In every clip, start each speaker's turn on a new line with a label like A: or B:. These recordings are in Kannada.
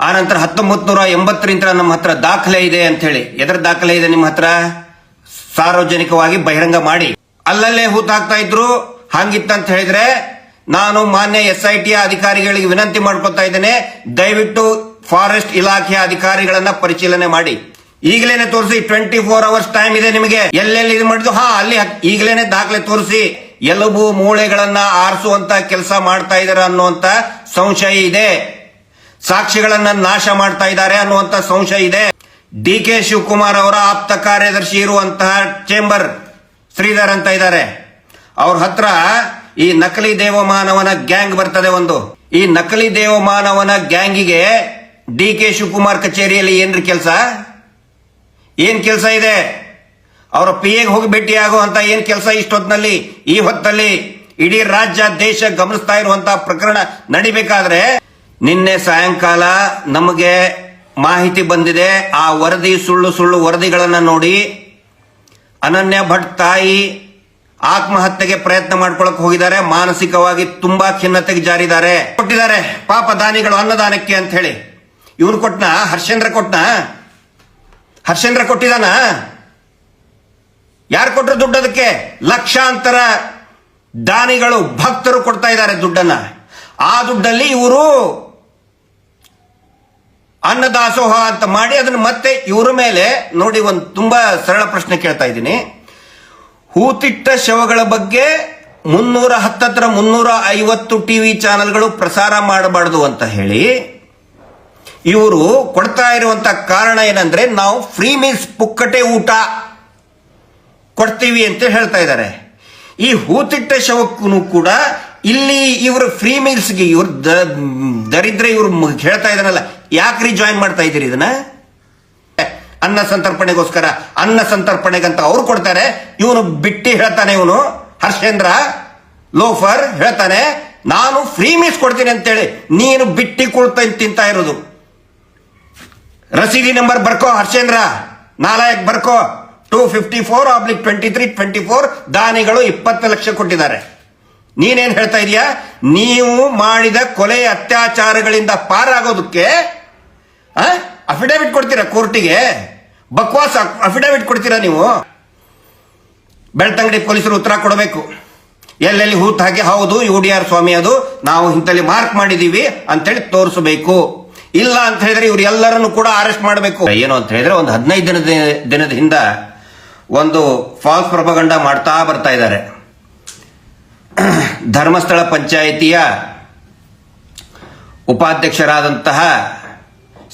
A: ಆನಂತರ ಹತ್ತೊಂಬತ್ತು ನೂರ ಎಂಬತ್ತರಿಂದ ನಮ್ಮ ಹತ್ರ ದಾಖಲೆ ಇದೆ ಅಂತ ಹೇಳಿ. ಎದರ ದಾಖಲೆ ಇದೆ ನಿಮ್ಮ ಹತ್ರ? ಸಾರ್ವಜನಿಕವಾಗಿ ಬಹಿರಂಗ ಮಾಡಿ. ಅಲ್ಲಲ್ಲೇ ಹೂತಾಕ್ತಾ ಇದ್ರು ಹಂಗಿತ್ತಂತ ಹೇಳಿದ್ರೆ ನಾನು ಮಾನ್ಯ ಎಸ್ ಐ ಟಿ ಅಧಿಕಾರಿಗಳಿಗೆ ವಿನಂತಿ ಮಾಡ್ಕೊತಾ ಇದ್ದೇನೆ. ದಯವಿಟ್ಟು ಫಾರೆಸ್ಟ್ ಇಲಾಖೆಯ ಅಧಿಕಾರಿಗಳನ್ನ ಪರಿಶೀಲನೆ ಮಾಡಿ. ಈಗಲೇನೆ ತೋರಿಸಿ ಟ್ವೆಂಟಿ ಫೋರ್ ಅವರ್ಸ್ ಟೈಮ್ ಇದೆ ನಿಮಗೆ. ಎಲ್ಲೆಲ್ಲಿ ಇದು ಮಾಡಿದ್ರು? ಹಾ, ಅಲ್ಲಿ ಈಗಲೇನೆ ದಾಖಲೆ ತೋರಿಸಿ. ಎಲುಬು ಮೂಳೆಗಳನ್ನ ಆರಿಸುವಂತ ಕೆಲಸ ಮಾಡ್ತಾ ಇದಾರೆ ಅನ್ನುವಂತ ಸಂಶಯ ಇದೆ. ಸಾಕ್ಷಿಗಳನ್ನ ನಾಶ ಮಾಡ್ತಾ ಇದ್ದಾರೆ ಅನ್ನುವಂತ ಸಂಶಯ ಇದೆ. ಡಿ ಕೆ ಶಿವಕುಮಾರ್ ಅವರ ಆಪ್ತ ಕಾರ್ಯದರ್ಶಿ ಇರುವಂತಹ ಚೇಂಬರ್ ಶ್ರೀಧರ್ ಅಂತ ಇದ್ದಾರೆ. ಅವ್ರ ಹತ್ರ ಈ ನಕಲಿ ದೇವಮಾನವನ ಗ್ಯಾಂಗ್ ಬರ್ತದೆ ಒಂದು. ಈ ನಕಲಿ ದೇವಮಾನವನ ಗ್ಯಾಂಗಿಗೆ ಡಿ ಕೆ ಶಿವಕುಮಾರ್ ಕಚೇರಿಯಲ್ಲಿ ಏನ್ರಿ ಕೆಲಸ? ಏನ್ ಕೆಲಸ ಇದೆ? ಅವರ ಪಿ ಎಗೆ ಹೋಗಿ ಭೇಟಿ ಆಗುವಂತ ಏನ್ ಕೆಲಸ ಇಷ್ಟೊತ್ತಿನಲ್ಲಿ? ಈ ಹೊತ್ತಲ್ಲಿ ಇಡೀ ರಾಜ್ಯ ದೇಶ ಗಮನಿಸ್ತಾ ಇರುವಂತಹ ಪ್ರಕರಣ ನಡಿಬೇಕಾದ್ರೆ ನಿನ್ನೆ ಸಾಯಂಕಾಲ ನಮಗೆ ಮಾಹಿತಿ ಬಂದಿದೆ, ಆ ವರದಿ, ಸುಳ್ಳು ಸುಳ್ಳು ವರದಿಗಳನ್ನು ನೋಡಿ. ಅನನ್ಯ ಭಟ್ ತಾಯಿ ಆತ್ಮಹತ್ಯೆಗೆ ಪ್ರಯತ್ನ ಮಾಡ್ಕೊಳಕ್ ಹೋಗಿದ್ದಾರೆ, ಮಾನಸಿಕವಾಗಿ ತುಂಬಾ ಖಿನ್ನತೆಗೆ ಜಾರಿದ್ದಾರೆ. ಕೊಟ್ಟಿದ್ದಾರೆ, ಪಾಪ ದಾನಿಗಳು ಅನ್ನದಾನಕ್ಕೆ ಅಂತ ಹೇಳಿ. ಇವನು ಕೊಟ್ನ? ಹರ್ಷೇಂದ್ರ ಕೊಟ್ನ? ಹರ್ಷೇಂದ್ರ ಕೊಟ್ಟಿದಾನ? ಯಾರು ಕೊಟ್ಟರು ದುಡ್ಡು ಅದಕ್ಕೆ? ಲಕ್ಷಾಂತರ ದಾನಿಗಳು, ಭಕ್ತರು ಕೊಡ್ತಾ ಇದ್ದಾರೆ ದುಡ್ಡನ್ನ. ಆ ದುಡ್ಡಲ್ಲಿ ಇವರು ಅನ್ನದಾಸೋಹ ಅಂತ ಮಾಡಿ ಅದನ್ನು ಮತ್ತೆ ಇವರ ಮೇಲೆ ನೋಡಿ ಒಂದು ತುಂಬಾ ಸರಳ ಪ್ರಶ್ನೆ ಕೇಳ್ತಾ ಇದ್ದೀನಿ. ಹೂತಿಟ್ಟ ಶವಗಳ ಬಗ್ಗೆ ಮುನ್ನೂರ ಹತ್ತತ್ರ ಮುನ್ನೂರ ಐವತ್ತು ಟಿವಿ ಚಾನೆಲ್ಗಳು ಪ್ರಸಾರ ಮಾಡಬಾರದು ಅಂತ ಹೇಳಿ, ಇವರು ಕೊಡ್ತಾ ಇರುವಂತ ಕಾರಣ ಏನಂದ್ರೆ ನಾವು ಫ್ರೀ ಮೀಲ್ಸ್ ಪುಕ್ಕಟೆ ಊಟ ಕೊಡ್ತೀವಿ ಅಂತ ಹೇಳ್ತಾ ಇದ್ದಾರೆ. ಈ ಹೂತಿಟ್ಟ ಶವಕ್ಕೂ ಕೂಡ ಇಲ್ಲಿ ಇವರು ಫ್ರೀ ಮೀಲ್ಸ್ಗೆ ಇವ್ರು ದರಿದ್ರ ಇವ್ರು ಹೇಳ್ತಾ ಇದಾರಲ್ಲ ಯಾಕ್ರಿ ಜಾಯಿನ್ ಮಾಡ್ತಾ ಇದ್ದೀರಿ ಇದನ್ನ? ಅನ್ನ ಸಂತರ್ಪಣೆಗೋಸ್ಕರ, ಅನ್ನ ಸಂತರ್ಪಣೆಗಂತ ಅವ್ರು ಕೊಡ್ತಾರೆ. ಇವನು ಬಿಟ್ಟಿ ಹೇಳ್ತಾನೆ ಇವನು. ಹರ್ಷೇಂದ್ರ, ಲೋಫರ್ ಹೇಳ್ತಾನೆ, ನಾನು ಫ್ರೀ ಮೀಲ್ಸ್ ಕೊಡ್ತೀನಿ ಅಂತೇಳಿ. ನೀನು ಬಿಟ್ಟಿ ಕೊಳ್ತಾ ತಿಂತಾ ಇರೋದು. ರಸೀದಿ ನಂಬರ್ ಬರ್ಕೋ, ಹರ್ಷೇಂದ್ರ. ನಾಲಾಯಕ್ ಬರ್ಕೋ. Two fifty four oblique twenty three twenty four ದಾನಿಗಳು ಇಪ್ಪತ್ತು ಲಕ್ಷ ಕೊಟ್ಟಿದ್ದಾರೆ. ನೀನೇನ್ ಹೇಳ್ತಾ ಇದೀಯಾ? ನೀವು ಮಾಡಿದ ಕೊಲೆ ಅತ್ಯಾಚಾರಗಳಿಂದ ಪಾರಾಗೋದಕ್ಕೆ ಅಫಿಡವಿಟ್ ಕೊಡ್ತೀರಾ ಕೋರ್ಟಿಗೆ? ಬಕ್ವಾಸ್ ಅಫಿಡವಿಟ್ ಕೊಡ್ತೀರಾ ನೀವು? ಬೆಳ್ತಂಗಡಿ ಪೊಲೀಸರು ಉತ್ತರ ಕೊಡಬೇಕು. ಎಲ್ಲೆಲ್ಲಿ ಹೂತ್ ಹಾಕಿ ಹೌದು, ಯು ಡಿ ಆರ್ ಸ್ವಾಮಿ ಅದು, ನಾವು ಇಂತಲ್ಲಿ ಮಾರ್ಕ್ ಮಾಡಿದೀವಿ ಅಂತೇಳಿ ತೋರಿಸಬೇಕು. ಇಲ್ಲ ಅಂತ ಹೇಳಿದ್ರೆ ಇವ್ರು ಎಲ್ಲರನ್ನು ಕೂಡ ಅರೆಸ್ಟ್ ಮಾಡಬೇಕು. ಏನು ಅಂತ ಹೇಳಿದ್ರೆ ಒಂದು ಹದಿನೈದು ದಿನದ ದಿನದ ಹಿಂದ ಒಂದು ಫಾಲ್ಸ್ ಪ್ರಭಗಂಡ ಮಾಡ್ತಾ ಬರ್ತಾ ಇದ್ದಾರೆ. ಧರ್ಮಸ್ಥಳ ಪಂಚಾಯಿತಿಯ ಉಪಾಧ್ಯಕ್ಷರಾದಂತಹ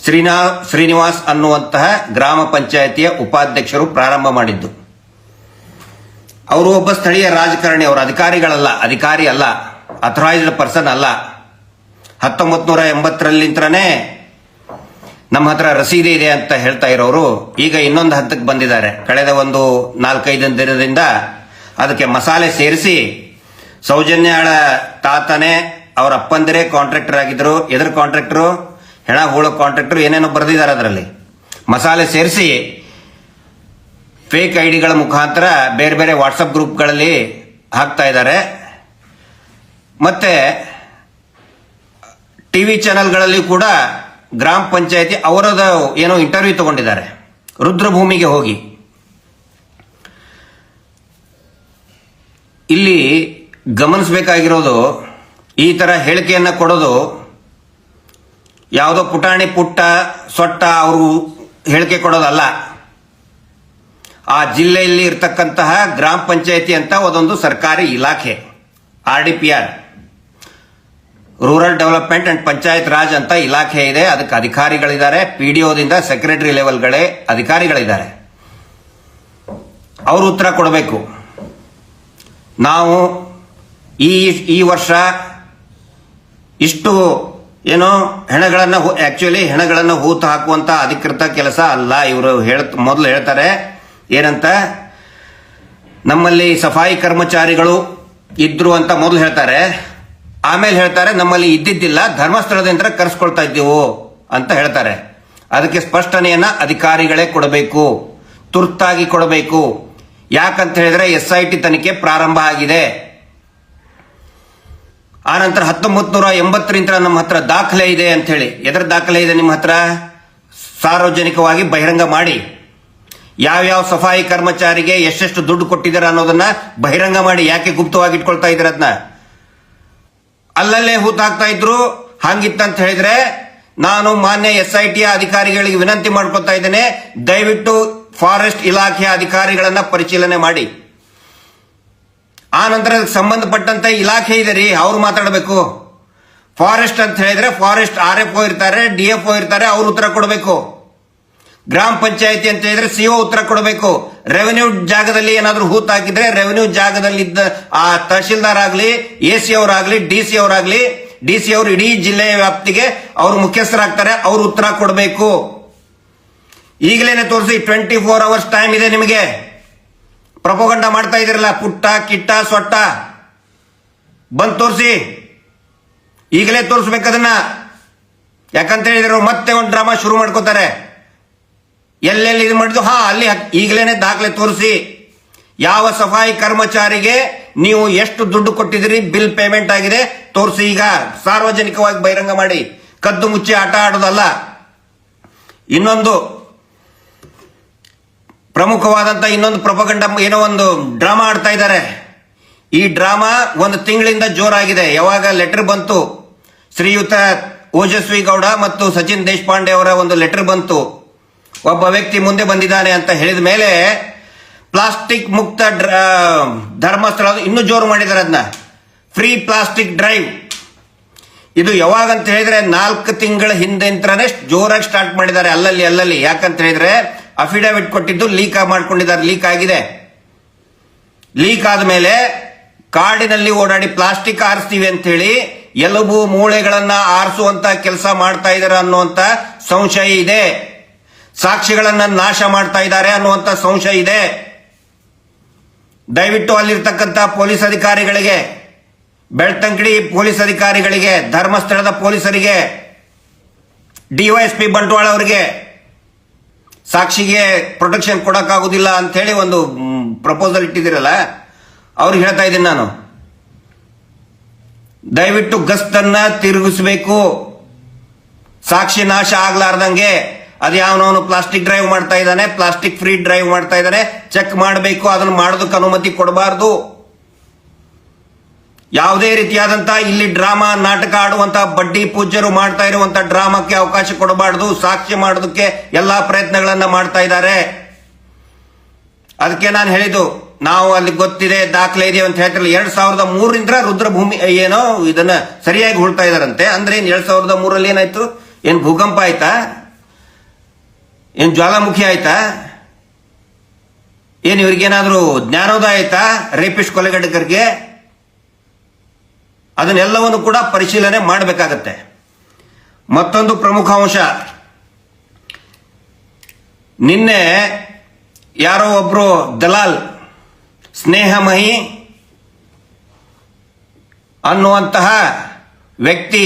A: ಶ್ರೀನಾ ಶ್ರೀನಿವಾಸ್ ಅನ್ನುವಂತಹ ಗ್ರಾಮ ಪಂಚಾಯಿತಿಯ ಉಪಾಧ್ಯಕ್ಷರು ಪ್ರಾರಂಭ ಮಾಡಿದ್ದು. ಅವರು ಒಬ್ಬ ಸ್ಥಳೀಯ ರಾಜಕಾರಣಿ, ಅವರು ಅಧಿಕಾರಿಗಳಲ್ಲ, ಅಧಿಕಾರಿ ಅಲ್ಲ ಅಥರೈಸ್ಡ್ ಪರ್ಸನ್ ಅಲ್ಲ. ಹತ್ತೊಂಬತ್ತು ನೂರ ಎಂಬತ್ತರಲ್ಲಿಂತ್ರನೇ ನಮ್ಮ ಹತ್ರ ರಸೀದಿ ಇದೆ ಅಂತ ಹೇಳ್ತಾ ಇರೋರು. ಈಗ ಇನ್ನೊಂದು ಹಂತಕ್ಕೆ ಬಂದಿದ್ದಾರೆ. ಕಳೆದ ಒಂದು ನಾಲ್ಕೈದು ದಿನದಿಂದ ಅದಕ್ಕೆ ಮಸಾಲೆ ಸೇರಿಸಿ ಸೌಜನ್ಯಾಳ ತಾತನೇ, ಅವರ ಅಪ್ಪಂದಿರೇ ಕಾಂಟ್ರಾಕ್ಟರ್ ಆಗಿದ್ರು. ಎದುರು ಕಾಂಟ್ರಾಕ್ಟರು ಹೆಣ ಹೂಳ ಕಾಂಟ್ರಾಕ್ಟರ್ ಏನೇನೋ ಬರೆದಿದ್ದಾರೆ ಅದರಲ್ಲಿ. ಮಸಾಲೆ ಸೇರಿಸಿ ಫೇಕ್ ಐಡಿಗಳ ಮುಖಾಂತರ ಬೇರೆ ಬೇರೆ ವಾಟ್ಸಪ್ ಗ್ರೂಪ್ಗಳಲ್ಲಿ ಹಾಕ್ತಾ ಇದ್ದಾರೆ. ಮತ್ತೆ ಟಿವಿ ಚಾನೆಲ್ಗಳಲ್ಲಿ ಕೂಡ ಗ್ರಾಮ ಪಂಚಾಯತಿ ಅವರದ ಏನೋ ಇಂಟರ್ವ್ಯೂ ತಗೊಂಡಿದ್ದಾರೆ. ರುದ್ರಭೂಮಿಗೆ ಹೋಗಿ. ಇಲ್ಲಿ ಗಮನಿಸಬೇಕಾಗಿರೋದು ಈ ತರ ಹೇಳಿಕೆಯನ್ನ ಕೊಡೋದು ಯಾವುದೋ ಪುಟಾಣಿ ಪುಟ್ಟ ಸೊಟ್ಟ ಅವರು ಹೇಳಿಕೆ ಕೊಡೋದಲ್ಲ. ಆ ಜಿಲ್ಲೆಯಲ್ಲಿ ಇರತಕ್ಕಂತಹ ಗ್ರಾಮ ಪಂಚಾಯತಿ ಅಂತ ಒಂದೊಂದು ಸರ್ಕಾರಿ ಇಲಾಖೆ, R D P R. Rural development and panchayat raj ಅಂತ ಇಲಾಖೆ ಇದೆ, ಅದಕ್ಕೆ ಅಧಿಕಾರಿಗಳಿದ್ದಾರೆ, ಪಿ ಡಿ ಒದಿಂದ ಸೆಕ್ರೆಟರಿ ಲೆವೆಲ್ಗಳೇ ಅಧಿಕಾರಿಗಳಿದ್ದಾರೆ. ಅವರು ಉತ್ತರ ಕೊಡಬೇಕು. ನಾವು ಈ ಈ ವರ್ಷ ಇಷ್ಟು ಏನೋ ಹೆಣಗಳನ್ನು ಆಕ್ಚುಲಿ ಹೆಣಗಳನ್ನು ಹೂತು ಹಾಕುವಂತ ಅಧಿಕೃತ ಕೆಲಸ ಅಲ್ಲ. ಇವರು ಹೇಳ ಮೊದಲು ಹೇಳ್ತಾರೆ ಏನಂತ, ನಮ್ಮಲ್ಲಿ ಸಫಾಯಿ ಕರ್ಮಚಾರಿಗಳು ಇದ್ರು ಅಂತ ಮೊದಲು ಹೇಳ್ತಾರೆ. ಆಮೇಲೆ ಹೇಳ್ತಾರೆ, ನಮ್ಮಲ್ಲಿ ಇದ್ದಿದ್ದಿಲ್ಲ, ಧರ್ಮಸ್ಥಳದಿಂದ ಕರೆಸ್ಕೊಳ್ತಾ ಇದ್ದೀವು ಅಂತ ಹೇಳ್ತಾರೆ. ಅದಕ್ಕೆ ಸ್ಪಷ್ಟನೆಯನ್ನ ಅಧಿಕಾರಿಗಳೇ ಕೊಡಬೇಕು, ತುರ್ತಾಗಿ ಕೊಡಬೇಕು. ಯಾಕಂತ ಹೇಳಿದ್ರೆ ಎಸ್ ಐ ಟಿ ತನಿಖೆ ಪ್ರಾರಂಭ ಆಗಿದೆ. ಆನಂತರ ಹತ್ತೊಂಬತ್ತು ನೂರ ಎಂಬತ್ತರಿಂದ ನಮ್ಮ ಹತ್ರ ದಾಖಲೆ ಇದೆ ಅಂತ ಹೇಳಿ. ಎದರ ದಾಖಲೆ ಇದೆ ನಿಮ್ಮ ಹತ್ರ? ಸಾರ್ವಜನಿಕವಾಗಿ ಬಹಿರಂಗ ಮಾಡಿ. ಯಾವ್ಯಾವ ಸಫಾಯಿ ಕರ್ಮಚಾರಿಗೆ ಎಷ್ಟೆಷ್ಟು ದುಡ್ಡು ಕೊಟ್ಟಿದ್ದಾರೆ ಅನ್ನೋದನ್ನ ಬಹಿರಂಗ ಮಾಡಿ. ಯಾಕೆ ಗುಪ್ತವಾಗಿ ಇಟ್ಕೊಳ್ತಾ ಇದ್ರ ಅದನ್ನ ಅಲ್ಲಲ್ಲೇ ಹೂತಾಕ್ತಾ ಇದ್ರು. ಹಂಗಿತ್ತಂತ ಹೇಳಿದ್ರೆ ನಾನು ಮಾನ್ಯ ಎಸ್ ಐ ಟಿ ಅಧಿಕಾರಿಗಳಿಗೆ ವಿನಂತಿ ಮಾಡ್ಕೊತಾ ಇದ್ದೇನೆ. ದಯವಿಟ್ಟು ಫಾರೆಸ್ಟ್ ಇಲಾಖೆಯ ಅಧಿಕಾರಿಗಳನ್ನ ಪರಿಶೀಲನೆ ಮಾಡಿ. ಆ ನಂತರ ಅದಕ್ಕೆ ಸಂಬಂಧಪಟ್ಟಂತ ಇಲಾಖೆ ಇದೆ ರೀ, ಅವ್ರು ಮಾತಾಡಬೇಕು. ಫಾರೆಸ್ಟ್ ಅಂತ ಹೇಳಿದ್ರೆ ಫಾರೆಸ್ಟ್ ಆರ್ ಎಫ್ ಒ ಇರ್ತಾರೆ ಡಿ ಎಫ್ ಒ ಇರ್ತಾರೆ, ಅವ್ರು ಉತ್ತರ ಕೊಡಬೇಕು. ಗ್ರಾಮ ಪಂಚಾಯತಿ ಅಂತ ಹೇಳಿದ್ರೆ ಸಿಒ ಉತ್ತರ ಕೊಡಬೇಕು. ರೆವೆನ್ಯೂ ಜಾಗದಲ್ಲಿ ಏನಾದರೂ ಹೂತ್ ಹಾಕಿದ್ರೆ ರೆವೆನ್ಯೂ ಜಾಗದಲ್ಲಿ ಇದ್ದ ಆ ತಹಶೀಲ್ದಾರ್ ಆಗಲಿ ಎ ಸಿ ಅವರಾಗ್ಲಿ ಡಿ ಸಿ ಅವರಾಗ್ಲಿ ಡಿ ಸಿ ಅವರು ಇಡೀ ಜಿಲ್ಲೆಯ ವ್ಯಾಪ್ತಿಗೆ ಅವರು ಮುಖ್ಯಸ್ಥರಾಗ್ತಾರೆ, ಅವರು ಉತ್ತರ ಕೊಡಬೇಕು. ಈಗಲೇನೆ ತೋರಿಸಿ ಟ್ವೆಂಟಿ ಫೋರ್ ಅವರ್ಸ್ ಟೈಮ್ ಇದೆ ನಿಮಗೆ. ಪ್ರಪೋಗಂಡ ಮಾಡ್ತಾ ಇದ್ದೀರಲ್ಲ, ಪುಟ್ಟ, ಕಿಟ್ಟ, ಸೊಟ್ಟ? ಬಂದು ತೋರಿಸಿ. ಈಗಲೇ ತೋರಿಸ್ಬೇಕದನ್ನ. ಯಾಕಂತ ಹೇಳಿದ್ರು, ಮತ್ತೆ ಒಂದು ಡ್ರಾಮಾ ಶುರು ಮಾಡ್ಕೋತಾರೆ. ಎಲ್ಲೆಲ್ಲಿ ಇದು ಮಾಡಿದ್ರು? ಹಾ, ಅಲ್ಲಿ ಈಗಲೇನೆ ದಾಖಲೆ ತೋರಿಸಿ. ಯಾವ ಸಫಾಯಿ ಕರ್ಮಚಾರಿಗೆ ನೀವು ಎಷ್ಟು ದುಡ್ಡು ಕೊಟ್ಟಿದ್ದೀರಿ, ಬಿಲ್ ಪೇಮೆಂಟ್ ಆಗಿದೆ, ತೋರಿಸಿ ಈಗ. ಸಾರ್ವಜನಿಕವಾಗಿ ಬಹಿರಂಗ ಮಾಡಿ. ಕದ್ದು ಮುಚ್ಚಿ ಆಟ ಆಡೋದಲ್ಲ. ಇನ್ನೊಂದು ಪ್ರಮುಖವಾದಂತ ಇನ್ನೊಂದು ಪ್ರಪಗಂಡ ಏನೋ ಒಂದು ಡ್ರಾಮಾ ಆಡ್ತಾ ಇದ್ದಾರೆ. ಈ ಡ್ರಾಮಾ ಒಂದು ತಿಂಗಳಿಂದ ಜೋರಾಗಿದೆ. ಯಾವಾಗ ಲೆಟರ್ ಬಂತು? ಶ್ರೀಯುತ ಓಜಸ್ವಿ ಗೌಡ ಮತ್ತು ಸಚಿನ್ ದೇಶಪಾಂಡೆ ಅವರ ಒಂದು ಲೆಟರ್ ಬಂತು. ಒಬ್ಬ ವ್ಯಕ್ತಿ ಮುಂದೆ ಬಂದಿದ್ದಾನೆ ಅಂತ ಹೇಳಿದ ಮೇಲೆ ಪ್ಲಾಸ್ಟಿಕ್ ಮುಕ್ತ ಧರ್ಮಸ್ಥಳ ಇನ್ನೂ ಜೋರು ಮಾಡಿದ್ದಾರೆ ಅದನ್ನ ಫ್ರೀ ಪ್ಲಾಸ್ಟಿಕ್ ಡ್ರೈವ್. ಇದು ಯಾವಾಗ ಅಂತ ಹೇಳಿದ್ರೆ ನಾಲ್ಕು ತಿಂಗಳ ಹಿಂದೆ ಜೋರಾಗಿ ಸ್ಟಾರ್ಟ್ ಮಾಡಿದ್ದಾರೆ. ಅಲ್ಲಲ್ಲಿ ಅಲ್ಲಲ್ಲಿ. ಯಾಕಂತ ಹೇಳಿದ್ರೆ ಅಫಿಡವಿಟ್ ಕೊಟ್ಟಿದ್ದು ಲೀಕ್ ಮಾಡ್ಕೊಂಡಿದ್ದಾರೆ ಲೀಕ್ ಆಗಿದೆ. ಲೀಕ್ ಆದ್ಮೇಲೆ ಕಾಡಿನಲ್ಲಿ ಓಡಾಡಿ ಪ್ಲಾಸ್ಟಿಕ್ ಆರಿಸ್ತೀವಿ ಅಂತ ಹೇಳಿ ಎಲುಬು ಮೂಳೆಗಳನ್ನ ಆರಿಸುವಂತ ಕೆಲಸ ಮಾಡ್ತಾ ಇದಾರೆ ಅನ್ನುವಂತ ಸಂಶಯ ಇದೆ. ಸಾಕ್ಷಿಗಳನ್ನ ನಾಶ ಮಾಡ್ತಾ ಇದ್ದಾರೆ ಅನ್ನುವಂತ ಸಂಶಯ ಇದೆ. ದಯವಿಟ್ಟು ಅಲ್ಲಿರ್ತಕ್ಕಂಥ ಪೊಲೀಸ್ ಅಧಿಕಾರಿಗಳಿಗೆ ಬೆಳ್ತಂಕಡಿ ಪೊಲೀಸ್ ಅಧಿಕಾರಿಗಳಿಗೆ, ಧರ್ಮಸ್ಥಳದ ಪೊಲೀಸರಿಗೆ ಡಿವೈಎಸ್ಪಿ ಬಂಟ್ವಾಳ ಅವರಿಗೆ ಸಾಕ್ಷಿಗೆ ಪ್ರೊಟೆಕ್ಷನ್ ಕೊಡೋಕ್ಕಾಗೋದಿಲ್ಲ ಅಂತ ಹೇಳಿ ಒಂದು ಪ್ರಪೋಸಲ್ ಇಟ್ಟಿದ್ದೀರಲ್ಲ ಅವ್ರಿಗೆ ಹೇಳ್ತಾ ಇದ್ದೀನಿ ನಾನು. ದಯವಿಟ್ಟು ಗಸ್ತನ್ನ ತಿರುಗಿಸಬೇಕು. ಸಾಕ್ಷಿ ನಾಶ ಆಗ್ಲಾರ್ದಂಗೆ ಅದು ಯಾವನವನು ಪ್ಲಾಸ್ಟಿಕ್ ಡ್ರೈವ್ ಮಾಡ್ತಾ ಇದ್ದಾನೆ ಪ್ಲಾಸ್ಟಿಕ್ ಫ್ರೀ ಡ್ರೈವ್ ಮಾಡ್ತಾ ಇದ್ದಾನೆ ಚೆಕ್ ಮಾಡಬೇಕು, ಅದನ್ನ ಮಾಡೋದಕ್ಕೆ ಅನುಮತಿ ಕೊಡಬಾರ್ದು. ಯಾವುದೇ ರೀತಿಯಾದಂತಹ ಇಲ್ಲಿ ಡ್ರಾಮಾ, ನಾಟಕ ಆಡುವಂತ ಬಡ್ಡಿ ಪೂಜ್ಯರು ಮಾಡ್ತಾ ಇರುವಂತ ಡ್ರಾಮಾಕ್ಕೆ ಅವಕಾಶ ಕೊಡಬಾರದು, ಸಾಕ್ಷಿ ಮಾಡೋದಕ್ಕೆ ಎಲ್ಲಾ ಪ್ರಯತ್ನಗಳನ್ನ ಮಾಡ್ತಾ ಇದ್ದಾರೆ. ಅದಕ್ಕೆ ನಾನು ಹೇಳಿದ್ದು, ನಾವು ಅಲ್ಲಿ ಗೊತ್ತಿದೆ, ದಾಖಲೆ ಇದೆ ಅಂತ ಹೇಳ್ತಿರಲ್ಲ, ಎರಡ್ ಸಾವಿರದ ಮೂರರಿಂದ ರುದ್ರಭೂಮಿ ಏನೋ ಇದನ್ನ ಸರಿಯಾಗಿ ಹುಳ್ತಾ ಇದಾರಂತೆ ಅಂದ್ರೆ ಏನ್ ಎರಡ್ ಸಾವಿರದ ಮೂರಲ್ಲಿ ಏನಾಯ್ತು? ಏನ್ ಭೂಕಂಪ ಆಯ್ತಾ? ಏನ್ ಜ್ವಾಲಾಮುಖಿ ಆಯ್ತಾ? ಏನ್ ಇವ್ರಿಗೇನಾದ್ರೂ ಜ್ಞಾನೋದಯ ಆಯ್ತಾ? ರೇಪಿಸ್ಟ್ ಕೊಲೆಗಡಕರಿಗೆ ಅದನ್ನೆಲ್ಲವನ್ನು ಕೂಡ ಪರಿಶೀಲನೆ ಮಾಡಬೇಕಾಗತ್ತೆ. ಮತ್ತೊಂದು ಪ್ರಮುಖ ಅಂಶ. ನಿನ್ನೆ ಯಾರೋ ಒಬ್ರು ದಲಾಲ್ ಸ್ನೇಹಮಹಿ ಅನ್ನುವಂತಹ ವ್ಯಕ್ತಿ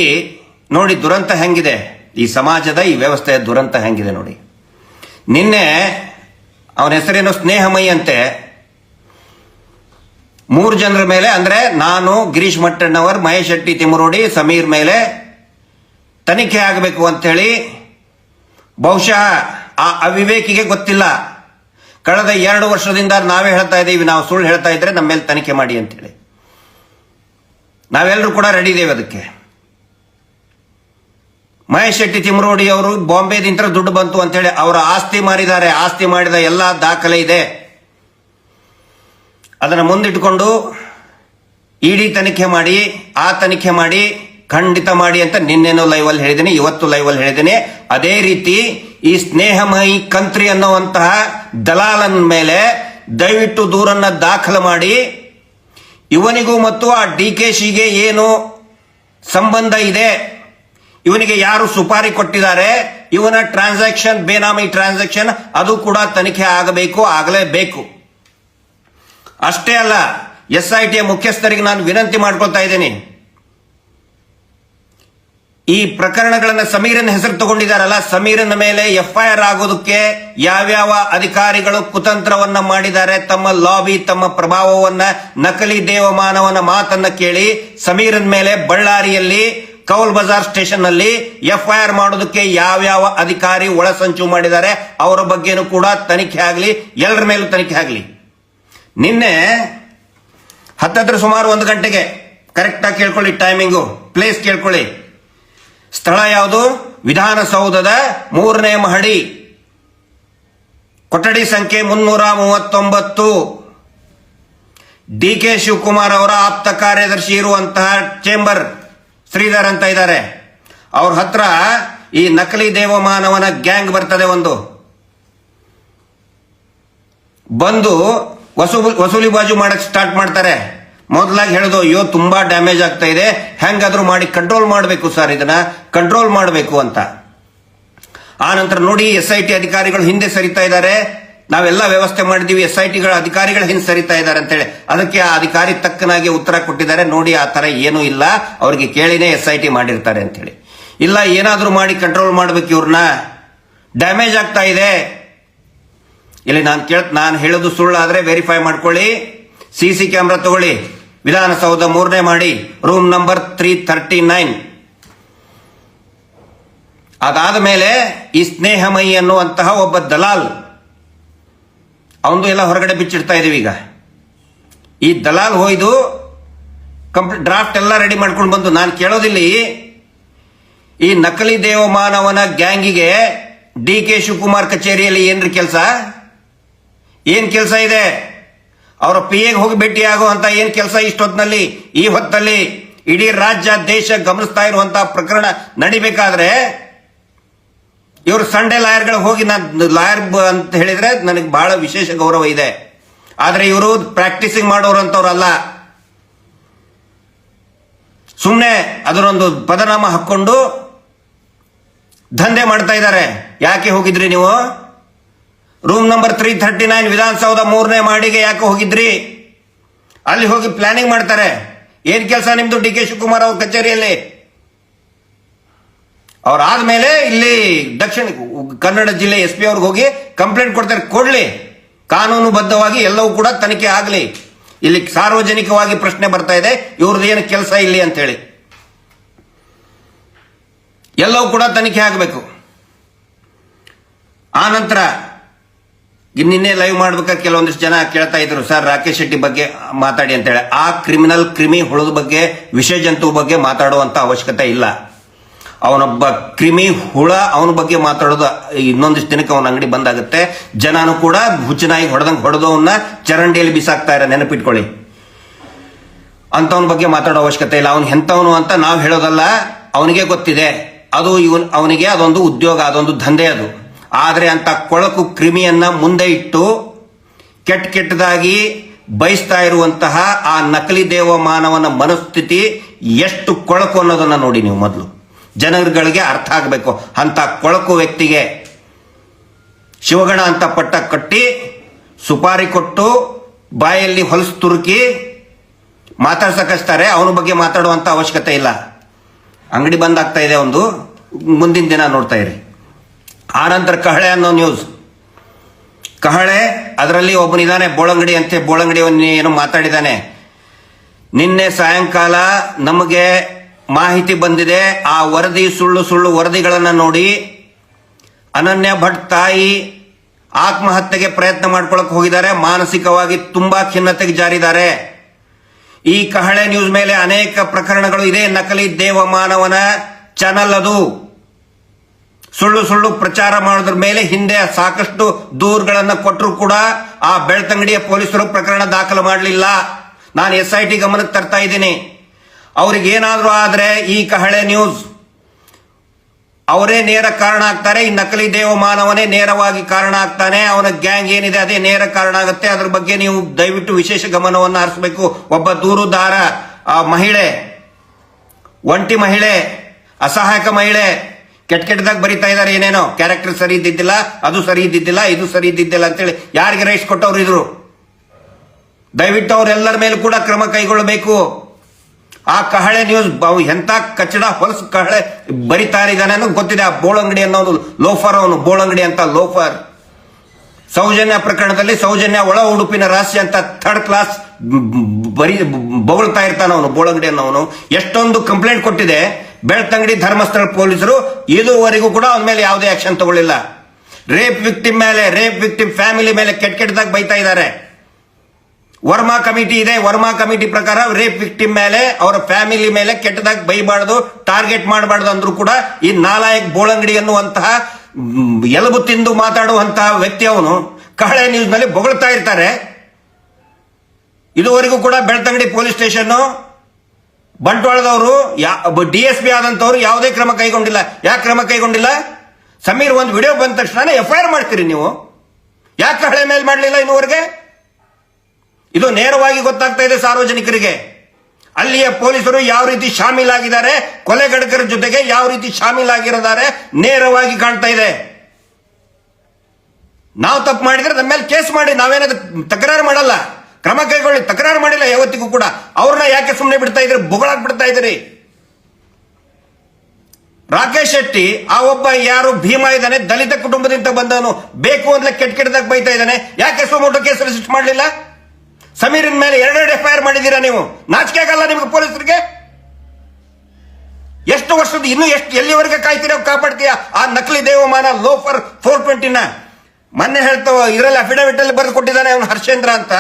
A: ನೋಡಿ ದುರಂತ ಹೆಂಗಿದೆ. ಈ ಸಮಾಜದ ಈ ವ್ಯವಸ್ಥೆಯ ದುರಂತ ಹೆಂಗಿದೆ ನೋಡಿ. ನಿನ್ನೆ ಅವನ ಹೆಸರೇನು ಸ್ನೇಹಮಯಿ ಅಂತೆ ಮೂರು ಜನರ ಮೇಲೆ ಅಂದ್ರೆ ನಾನು, ಗಿರೀಶ್ ಮಟ್ಟಣ್ಣವರ್, ಮಹೇಶ್ ಶೆಟ್ಟಿ ತಿಮರೋಡಿ ಸಮೀರ್ ಮೇಲೆ ತನಿಖೆ ಆಗಬೇಕು ಅಂತೇಳಿ ಬಹುಶಃ ಆ ಅವಿವೇಕಿಗೆ ಗೊತ್ತಿಲ್ಲ. ಕಳೆದ ಎರಡು ವರ್ಷದಿಂದ ನಾವೇ ಹೇಳ್ತಾ ಇದ್ದೀವಿ, ನಾವು ಸುಳ್ಳು ಹೇಳ್ತಾ ಇದ್ರೆ ನಮ್ಮ ಮೇಲೆ ತನಿಖೆ ಮಾಡಿ ಅಂತೇಳಿ. ನಾವೆಲ್ಲರೂ ಕೂಡ ರೆಡಿ ಇದ್ದೇವೆ ಅದಕ್ಕೆ. ಮಹೇಶ್ ಶೆಟ್ಟಿ ತಿಮರೋಡಿ ಅವರು ಬಾಂಬೆದಿಂದ ದುಡ್ಡು ಬಂತು ಅಂತೇಳಿ ಅವರ ಆಸ್ತಿ ಮಾರಿದ್ದಾರೆ. ಆಸ್ತಿ ಮಾಡಿದ ಎಲ್ಲ ದಾಖಲೆ ಇದೆ. ಅದನ್ನು ಮುಂದಿಟ್ಟುಕೊಂಡು ಇಡಿ ತನಿಖೆ ಮಾಡಿ, ಆ ತನಿಖೆ ಮಾಡಿ, ಖಂಡಿತ ಮಾಡಿ ಅಂತ ನಿನ್ನೆನೂ ಅಲ್ಲಿ ಹೇಳಿದ್ದೀನಿ, ಇವತ್ತು ಲೈವಲ್ಲಿ ಹೇಳಿದ್ದೀನಿ. ಅದೇ ರೀತಿ ಈ ಸ್ನೇಹಮಯಿ ಕಂತ್ರಿ ಅನ್ನುವಂತಹ ದಲಾಲನ್ ಮೇಲೆ ದಯವಿಟ್ಟು ದೂರನ್ನ ದಾಖಲು ಮಾಡಿ. ಇವನಿಗೂ ಮತ್ತು ಆ ಡಿ ಕೆ ಶಿಗೆ ಏನು ಸಂಬಂಧ ಇದೆ, ಇವನಿಗೆ ಯಾರು ಸುಪಾರಿ ಕೊಟ್ಟಿದ್ದಾರೆ, ಇವನ ಟ್ರಾನ್ಸಾಕ್ಷನ್ ಬೇನಾಮಿ ಟ್ರಾನ್ಸಾಕ್ಷನ್ ಅದು ಕೂಡ ತನಿಖೆ ಆಗಬೇಕು, ಆಗಲೇಬೇಕು. ಅಷ್ಟೇ ಅಲ್ಲ ಎಸ್ ಐ ಟಿಯ ಮುಖ್ಯಸ್ಥರಿಗೆ ನಾನು ವಿನಂತಿ ಮಾಡ್ಕೊಳ್ತಾ ಇದ್ದೀನಿ. ಈ ಪ್ರಕರಣಗಳನ್ನ ಸಮೀರನ್ ಹೆಸರು ತಗೊಂಡಿದಾರಲ್ಲ ಸಮೀರನ ಮೇಲೆ ಎಫ್ಐಆರ್ ಆಗೋದಕ್ಕೆ ಯಾವ್ಯಾವ ಅಧಿಕಾರಿಗಳು ಕುತಂತ್ರವನ್ನ ಮಾಡಿದ್ದಾರೆ, ತಮ್ಮ ಲಾಬಿ, ತಮ್ಮ ಪ್ರಭಾವವನ್ನ, ನಕಲಿ ದೇವಮಾನವನ ಮಾತನ್ನ ಕೇಳಿ ಸಮೀರನ್ ಮೇಲೆ ಬಳ್ಳಾರಿಯಲ್ಲಿ, ಕೌಲ್ ಬಜಾರ್ ಸ್ಟೇಷನ್ನಲ್ಲಿ ಎಫ್ಐಆರ್ ಮಾಡೋದಕ್ಕೆ ಯಾವ್ಯಾವ ಅಧಿಕಾರಿ ಒಳಸಂಚು ಮಾಡಿದ್ದಾರೆ, ಅವರ ಬಗ್ಗೆನೂ ಕೂಡ ತನಿಖೆ ಆಗಲಿ ಎಲ್ಲರ ಮೇಲೂ ತನಿಖೆ ಆಗಲಿ. ನಿನ್ನೆ ಹತ್ತತ್ರ ಸುಮಾರು ಒಂದು ಗಂಟೆಗೆ ಕರೆಕ್ಟಾಗಿ ಕೇಳ್ಕೊಳ್ಳಿ ಟೈಮಿಂಗು ಪ್ಲೇಸ್ ಕೇಳ್ಕೊಳ್ಳಿ. ಸ್ಥಳ ಯಾವುದು? ವಿಧಾನಸೌಧದ ಮೂರನೇ ಮಹಡಿ. ಕೊಠಡಿ ಸಂಖ್ಯೆ ಮುನ್ನೂರ ಮೂವತ್ತೊಂಬತ್ತು. ಡಿ ಕೆ ಶಿವಕುಮಾರ್ ಅವರ ಆಪ್ತ ಕಾರ್ಯದರ್ಶಿ ಇರುವಂತಹ ಚೇಂಬರ್ ಶ್ರೀಧರ್ ಅಂತ ಇದ್ದಾರೆ. ಅವ್ರ ಹತ್ರ ಈ ನಕಲಿ ದೇವಮಾನವನ ಗ್ಯಾಂಗ್ ಬರ್ತದೆ ಒಂದು. ಬಂದು ವಸೂಲಿ ವಸೂಲಿ ಬಾಜು ಮಾಡಕ್ ಸ್ಟಾರ್ಟ್ ಮಾಡ್ತಾರೆ. ಮೊದಲಾಗಿ ಹೇಳೋದು, ಅಯ್ಯೋ, ತುಂಬಾ ಡ್ಯಾಮೇಜ್ ಆಗ್ತಾ ಇದೆ. ಹೆಂಗಾದ್ರೂ ಮಾಡಿ ಕಂಟ್ರೋಲ್ ಮಾಡಬೇಕು ಸರ್ ಇದನ್ನ. ಕಂಟ್ರೋಲ್ ಮಾಡಬೇಕು ಅಂತ. ಆ ನಂತರ ನೋಡಿ ಎಸ್ ಐ ಟಿ ಅಧಿಕಾರಿಗಳು ಹಿಂದೆ ಸರಿತಾ ಇದ್ದಾರೆ. ನಾವೆಲ್ಲ ವ್ಯವಸ್ಥೆ ಮಾಡಿದೀವಿ. ಎಸ್ ಐ ಟಿಗಳ ಅಧಿಕಾರಿಗಳು ಹಿಂದೆ ಸರಿತಾ ಇದ್ದಾರೆ ಅಂತೇಳಿ. ಅದಕ್ಕೆ ಆ ಅಧಿಕಾರಿ ತಕ್ಕನಾಗಿ ಉತ್ತರ ಕೊಟ್ಟಿದ್ದಾರೆ. ನೋಡಿ, ಆ ತರ ಏನೂ ಇಲ್ಲ. ಅವರಿಗೆ ಕೇಳಿನೇ ಎಸ್ ಐ ಟಿ ಮಾಡಿರ್ತಾರೆ ಅಂತೇಳಿ. ಇಲ್ಲ, ಏನಾದರೂ ಮಾಡಿ ಕಂಟ್ರೋಲ್ ಮಾಡ್ಬೇಕು ಇವ್ರನ್ನ. ಡ್ಯಾಮೇಜ್ ಆಗ್ತಾ ಇದೆ. ಇಲ್ಲಿ ನಾನು ಕೇಳ, ನಾನು ಹೇಳೋದು ಸುಳ್ಳಾದ್ರೆ ವೆರಿಫೈ ಮಾಡ್ಕೊಳ್ಳಿ. ಸಿ ಸಿ ಕ್ಯಾಮ್ರಾ ತಗೊಳ್ಳಿ. ವಿಧಾನಸೌಧ ಮೂರನೇ ಮಾಡಿ. Room number three thirty nine ಅದಾದ ಮೇಲೆ ಈ ಸ್ನೇಹಮಯಿ ಅನ್ನುವಂತಹ ಒಬ್ಬ ದಲಾಲ್ ಅವನು ಎಲ್ಲ ಹೊರಗಡೆ ಬಿಚ್ಚಿಡ್ತಾ ಇದೀವಿ ಈಗ. ಈ ದಲಾಲ್ ಹೋಯ್ದು ಕಂಪ್ಲೀಟ್ ಡ್ರಾಫ್ಟ್ ಎಲ್ಲ ರೆಡಿ ಮಾಡ್ಕೊಂಡು ಬಂದು, ನಾನು ಕೇಳೋದಿಲ್ಲಿ ಈ ನಕಲಿ ದೇವಮಾನವನ ಗ್ಯಾಂಗಿಗೆ ಡಿ ಕೆ ಶಿವಕುಮಾರ್ ಕಚೇರಿಯಲ್ಲಿ ಏನ್ರಿ ಕೆಲಸ? ಏನ್ ಕೆಲಸ ಇದೆ? ಅವರ ಪಿ ಎಗೆ ಹೋಗಿ ಭೇಟಿ ಆಗುವಂತ ಏನ್ ಕೆಲಸ ಇಷ್ಟೊತ್ತಿನಲ್ಲಿ? ಈ ಹೊತ್ತಲ್ಲಿ ಇಡೀ ರಾಜ್ಯ, ದೇಶ ಗಮನಿಸ್ತಾ ಇರುವಂತಹ ಪ್ರಕರಣ ನಡಿಬೇಕಾದ್ರೆ ಇವರು ಸಂಡೇ ಲಾಯರ್ಗಳು ಹೋಗಿ ನಾನು ಲಾಯರ್ ಅಂತ ಹೇಳಿದ್ರೆ ನನಗೆ ಬಹಳ ವಿಶೇಷ ಗೌರವ ಇದೆ. ಆದ್ರೆ ಇವರು ಪ್ರಾಕ್ಟೀಸಿಂಗ್ ಮಾಡೋರು ಅಂತವ್ರಲ್ಲ. ಸುಮ್ಮನೆ ಅದರೊಂದು ಪದನಾಮ ಹಾಕೊಂಡು ದಂಧೆ ಮಾಡ್ತಾ ಇದ್ದಾರೆ. ಯಾಕೆ ಹೋಗಿದ್ರಿ ನೀವು? Room number three thirty nine Vidhana Soudha ಮೂರನೇ ಮಾಡಿಗೆ ಯಾಕೆ ಹೋಗಿದ್ರಿ? ಅಲ್ಲಿ ಹೋಗಿ ಪ್ಲಾನಿಂಗ್ ಮಾಡ್ತಾರೆ. ಏನ್ ಕೆಲಸ ನಿಮ್ದು ಡಿ ಕೆ ಶಿವಕುಮಾರ್ ಅವ್ರ ಕಚೇರಿಯಲ್ಲಿ? ಅವ್ರಾದ್ಮೇಲೆ ಇಲ್ಲಿ ದಕ್ಷಿಣ ಕನ್ನಡ ಜಿಲ್ಲೆ ಎಸ್ ಪಿ ಅವ್ರಿಗೆ ಹೋಗಿ ಕಂಪ್ಲೇಂಟ್ ಕೊಡ್ತಾರೆ. ಕೊಡ್ಲಿ. ಕಾನೂನುಬದ್ಧವಾಗಿ ಎಲ್ಲವೂ ಕೂಡ ತನಿಖೆ ಆಗಲಿ. ಇಲ್ಲಿ ಸಾರ್ವಜನಿಕವಾಗಿ ಪ್ರಶ್ನೆ ಬರ್ತಾ ಇದೆ. ಇವ್ರದ್ದು ಏನು ಕೆಲಸ ಇಲ್ಲಿ ಅಂತ ಹೇಳಿ ಎಲ್ಲವೂ ಕೂಡ ತನಿಖೆ ಆಗಬೇಕು. ಆ ನಂತರ ಇದ್ ನಿನ್ನೆ ಲೈವ್ ಮಾಡ್ಬೇಕಾದ್ರೆ ಕೆಲವೊಂದಿಷ್ಟು ಜನ ಕೇಳ್ತಾ ಇದ್ರು. ಸರ್, ರಾಕೇಶ್ ಶೆಟ್ಟಿ ಬಗ್ಗೆ ಮಾತಾಡಿ ಅಂತ ಹೇಳಿ. ಆ ಕ್ರಿಮಿನಲ್ ಕ್ರಿಮಿ ಹುಳದ ಬಗ್ಗೆ, ವಿಷ ಜಂತು ಬಗ್ಗೆ ಮಾತಾಡುವಂತ ಅವಶ್ಯಕತೆ ಇಲ್ಲ. ಅವನೊಬ್ಬ ಕ್ರಿಮಿ ಹುಳ ಅವನ ಬಗ್ಗೆ ಮಾತಾಡೋದು ಇನ್ನೊಂದಿಷ್ಟು ದಿನಕ್ಕೆ ಅವನ ಅಂಗಡಿ ಬಂದಾಗುತ್ತೆ. ಜನನು ಕೂಡ ಹುಚ್ಚನಾಗಿ ಹೊಡೆದಂಗೆ ಹೊಡೆದವನ್ನ ಚರಂಡಿಯಲ್ಲಿ ಬಿಸಾಕ್ತಾ ಇರೋ ನೆನಪಿಟ್ಕೊಳ್ಳಿ. ಅಂತವನ ಬಗ್ಗೆ ಮಾತಾಡೋ ಅವಶ್ಯಕತೆ ಇಲ್ಲ. ಅವನು ಎಂಥವನು ಅಂತ ನಾವು ಹೇಳೋದಲ್ಲ, ಅವನಿಗೆ ಗೊತ್ತಿದೆ. ಅದು ಇವನ್, ಅವನಿಗೆ ಅದೊಂದು ಉದ್ಯೋಗ, ಅದೊಂದು ದಂಧೆ ಅದು. ಆದ್ರೆ ಅಂತ ಕೊಳಕು ಕ್ರಿಮಿಯನ್ನ ಮುಂದೆ ಇಟ್ಟು ಕೆಟ್ಟ ಕೆಟ್ಟದಾಗಿ ಬಯಸ್ತಾ ಇರುವಂತಹ ಆ ನಕಲಿ ದೇವ ಮಾನವನ ಮನಸ್ಥಿತಿ ಎಷ್ಟು ಕೊಳಕು ಅನ್ನೋದನ್ನ ನೋಡಿ ನೀವು ಮೊದಲು. ಜನಗಳಿಗೆ ಅರ್ಥ ಆಗಬೇಕು. ಅಂತ ಕೊಳಕು ವ್ಯಕ್ತಿಗೆ ಶಿವಗಣ ಅಂತ ಪಟ್ಟ ಕಟ್ಟಿ ಸುಪಾರಿ ಕೊಟ್ಟು ಬಾಯಲ್ಲಿ ಹೊಲಸು ತುರುಕಿ ಮಾತಾಡ್ಸಕ್ಕಷ್ಟಾರೆ ಅವನ ಬಗ್ಗೆ ಮಾತಾಡುವಂತ ಅವಶ್ಯಕತೆ ಇಲ್ಲ. ಅಂಗಡಿ ಬಂದ್ ಆಗ್ತಾ ಇದೆ ಒಂದು. ಮುಂದಿನ ದಿನ ನೋಡ್ತಾ ಇರಿ. ಆ ನಂತರ ಕಹಳೆ ಅನ್ನೋ ನ್ಯೂಸ್ ಕಹಳೆ, ಅದರಲ್ಲಿ ಒಬ್ಬನಿದ್ದಾನೆ ಬೋಳಂಗಡಿ ಅಂತ, ಬೋಳಂಗಡಿ ಏನು ಮಾತಾಡಿದಾನೆ ನಿನ್ನೆ ಸಾಯಂಕಾಲ ನಮಗೆ ಮಾಹಿತಿ ಬಂದಿದೆ, ಆ ವರದಿ, ಸುಳ್ಳು ಸುಳ್ಳು ವರದಿಗಳನ್ನು ನೋಡಿ ಅನನ್ಯ ಭಟ್ ತಾಯಿ ಆತ್ಮಹತ್ಯೆಗೆ ಪ್ರಯತ್ನ ಮಾಡ್ಕೊಳಕ್ ಹೋಗಿದ್ದಾರೆ, ಮಾನಸಿಕವಾಗಿ ತುಂಬಾ ಖಿನ್ನತೆಗೆ ಜಾರಿದ್ದಾರೆ. ಈ ಕಹಳೆ ನ್ಯೂಸ್ ಮೇಲೆ ಅನೇಕ ಪ್ರಕರಣಗಳು ಇದೆ, ನಕಲಿ ದೇವಮಾನವನ ಚಾನಲ್ ಅದು. ಸುಳ್ಳು ಸುಳ್ಳು ಪ್ರಚಾರ ಮಾಡೋದ್ರ ಮೇಲೆ ಹಿಂದೆ ಸಾಕಷ್ಟು ದೂರುಗಳನ್ನು ಕೊಟ್ಟರು ಕೂಡ ಆ ಬೆಳ್ತಂಗಡಿಯ ಪೊಲೀಸರು ಪ್ರಕರಣ ದಾಖಲು ಮಾಡಲಿಲ್ಲ. ನಾನು ಎಸ್ ಐ ಟಿ ಗಮನಕ್ಕೆ ತರ್ತಾ ಇದ್ದೀನಿ. ಅವ್ರಿಗೆ ಆದರೆ ಆದ್ರೆ ಈ ಕಹಳೆ ನ್ಯೂಸ್. ಅವರೇ ನೇರ ಕಾರಣ ಆಗ್ತಾರೆ. ಈ ನಕಲಿ ದೇವ ಮಾನವನೇ ನೇರವಾಗಿ ಕಾರಣ ಆಗ್ತಾನೆ. ಅವನ ಗ್ಯಾಂಗ್ ಏನಿದೆ ಅದೇ ನೇರ ಕಾರಣ ಆಗುತ್ತೆ. ಅದ್ರ ಬಗ್ಗೆ ನೀವು ದಯವಿಟ್ಟು ವಿಶೇಷ ಗಮನವನ್ನು ಹರಿಸಬೇಕು. ಒಬ್ಬ ದೂರುದಾರ, ಆ ಮಹಿಳೆ, ಒಂಟಿ ಮಹಿಳೆ, ಅಸಹಾಯಕ ಮಹಿಳೆ ಕೆಟ್ಟ ಕೆಟ್ಟದಾಗ ಬರಿತಾ ಇದ್ದಾರೆ ಏನೇನೋ ಕ್ಯಾರೆಕ್ಟರ್ ಸರಿ ಇದ್ದಿದ್ದಿಲ್ಲ ಅದು ಸರಿ ಇದ್ದಿದ್ದಿಲ್ಲ ಇದು ಸರಿ ಇದ್ದಿದ್ದಿಲ್ಲ ಅಂತೇಳಿ ಯಾರಿಗೆ ರೈಸ್ ಕೊಟ್ಟವ್ರು ಇದ್ರು ದಯವಿಟ್ಟು ಅವರೆಲ್ಲರ ಮೇಲೂ ಕೂಡ ಕ್ರಮ ಕೈಗೊಳ್ಳಬೇಕು ಆ ಕಹಳೆ ನ್ಯೂಸ್ ಎಂತ ಕಚ್ಚಡ ಹೊಲಸು ಕಹಳೆ ಬರಿತಾ ಇದ್ದಾನೆ ಅನ್ನೋದು ಗೊತ್ತಿದೆ ಆ ಬೋಳಂಗಡಿ ಅನ್ನೋದು ಲೋಫರ್ ಅವನು ಬೋಳಂಗಡಿ ಅಂತ ಲೋಫರ್ ಸೌಜನ್ಯ ಪ್ರಕರಣದಲ್ಲಿ ಸೌಜನ್ಯ ಒಳ ಉಡುಪಿನ ರಾಶಿ ಅಂತ ಥರ್ಡ್ ಕ್ಲಾಸ್ ಬರಿ ಬೊಗಳ್ತಾ ಇರ್ತಾನ ಅವನು ಬೋಳಂಗಡಿ ಅನ್ನೋನು ಎಷ್ಟೊಂದು ಕಂಪ್ಲೇಂಟ್ ಕೊಟ್ಟಿದೆ ಬೆಳ್ತಂಗಡಿ ಧರ್ಮಸ್ಥಳ ಪೊಲೀಸರು ಇದುವರೆಗೂ ಕೂಡ ಅವನ ಮೇಲೆ ಯಾವುದೇ ಆಕ್ಷನ್ ತಗೊಳ್ಳಿಲ್ಲ. ರೇಪ್ ವಿಕ್ಟಿಮ್ ಮೇಲೆ ರೇಪ್ ವಿಕ್ಟಿಮ್ ಫ್ಯಾಮಿಲಿ ಮೇಲೆ ಕೆಟ್ಟ ಕೆಟ್ಟದಾಗ ಬೈತಾ ಇದ್ದಾರೆ ವರ್ಮಾ ಕಮಿಟಿ ಇದೆ, ವರ್ಮಾ ಕಮಿಟಿ ಪ್ರಕಾರ ರೇಪ್ ವಿಕ್ಟಿಮ್ ಮೇಲೆ, ಅವರ ಫ್ಯಾಮಿಲಿ ಮೇಲೆ ಕೆಟ್ಟದಾಗ ಬೈಬಾರ್ದು ಟಾರ್ಗೆಟ್ ಮಾಡಬಾರ್ದು ಅಂದ್ರೂ ಕೂಡ ಈ ನಾಲಾಯಕ್ ಬೋಳಂಗಡಿ ಅನ್ನುವಂತಹ ಎಲುಬು ತಿಂದು ಮಾತಾಡುವಂತಹ ವ್ಯಕ್ತಿ ಅವನು ಕಹಳೆ ನ್ಯೂಸ್ನಲ್ಲಿ ಬೊಗಳ್ತಾ ಇರ್ತಾರೆ. ಇದುವರೆಗೂ ಕೂಡ ಬೆಳ್ತಂಗಡಿ ಪೊಲೀಸ್ ಸ್ಟೇಷನ್ ಬಂಟ್ವಾಳದವರು ಡಿ ಎಸ್ ಪಿ ಆದಂತವ್ರು ಯಾವುದೇ ಕ್ರಮ ಕೈಗೊಂಡಿಲ್ಲ. ಯಾಕೆ ಕ್ರಮ ಕೈಗೊಂಡಿಲ್ಲ? ಸಮೀರ್, ಒಂದು ವಿಡಿಯೋ ಬಂದ ತಕ್ಷಣ ಎಫ್ ಐ ಆರ್ ಮಾಡ್ತೀರಿ ನೀವು. ಯಾಕೆ ಹಳೆ ಮೇಲೆ ಮಾಡಲಿಲ್ಲ ಇನ್ನುವರೆಗೆ? ಇದು ನೇರವಾಗಿ ಗೊತ್ತಾಗ್ತಾ ಇದೆ ಸಾರ್ವಜನಿಕರಿಗೆ. ಅಲ್ಲಿಯ ಪೊಲೀಸರು ಯಾವ ರೀತಿ ಶಾಮೀಲಾಗಿದ್ದಾರೆ ಕೊಲೆಗಡಕರ ಜೊತೆಗೆ ಯಾವ ರೀತಿ ಶಾಮೀಲಾಗಿರದಾರೆ ನೇರವಾಗಿ ಕಾಣ್ತಾ ಇದೆ. ನಾವು ತಪ್ಪು ಮಾಡಿದ್ರೆ ನಮ್ಮ ಮೇಲೆ ಕೇಸ್ ಮಾಡಿ ನಾವೇನಾದ್ರೂ ತಕರಾರು ಮಾಡಲ್ಲ. ಕ್ರಮ ಕೈಗೊಳ್ಳಿ, ತಕರಾರು ಮಾಡಿಲ್ಲ ಯಾವತ್ತಿಗೂ ಕೂಡ. ಅವ್ರನ್ನ ಯಾಕೆ ಸುಮ್ಮನೆ ಬಿಡ್ತಾ ಇದ್ರಿ? ಬೊಗಳಾಗ್ ಬಿಡ್ತಾ ಇದ್ರಿ ರಾಕೇಶ್ ಶೆಟ್ಟಿ, ಆ ಒಬ್ಬ ಯಾರು ಭೀಮಾ ಇದ್ದಾನೆ, ದಲಿತ ಕುಟುಂಬದಿಂದ ಬಂದವನು, ಬೇಕು ಅಂದ್ಲೆ ಕೆಟ್ಟ ಕೆಟ್ಟದಾಗ ಬೈತಾ ಇದ್ದಾನೆ. ಯಾಕೆ ಸುಮೋಟೋ ಕೇಸ್ ರಿಜಿಸ್ಟರ್ ಮಾಡಲಿಲ್ಲ? ಸಮೀರಿನ ಮೇಲೆ ಎರಡೆರಡು ಎಫ್ ಐ ಆರ್ ಮಾಡಿದ್ದೀರಾ ನೀವು? ನಾಚಿಕೆ ಆಗಲ್ಲ ನಿಮಗೆ ಪೊಲೀಸರಿಗೆ? ಎಷ್ಟು ವರ್ಷದ, ಇನ್ನು ಎಷ್ಟು, ಎಲ್ಲಿವರೆಗೆ ಕಾಯ್ತೀರ ಕಾಪಾಡ್ತೀಯ? ಆ ನಕಲಿ ದೇವಮಾನ ಲೋಫರ್ ಫೋರ್ ಟ್ವೆಂಟಿನ. ಮೊನ್ನೆ ಹೇಳ್ತಾವ ಇದರಲ್ಲಿ ಅಫಿಡವಿಟ್ ಅಲ್ಲಿ ಬರೆದು ಕೊಟ್ಟಿದ್ದಾನೆ ಅವನು ಹರ್ಷೇಂದ್ರ ಅಂತ.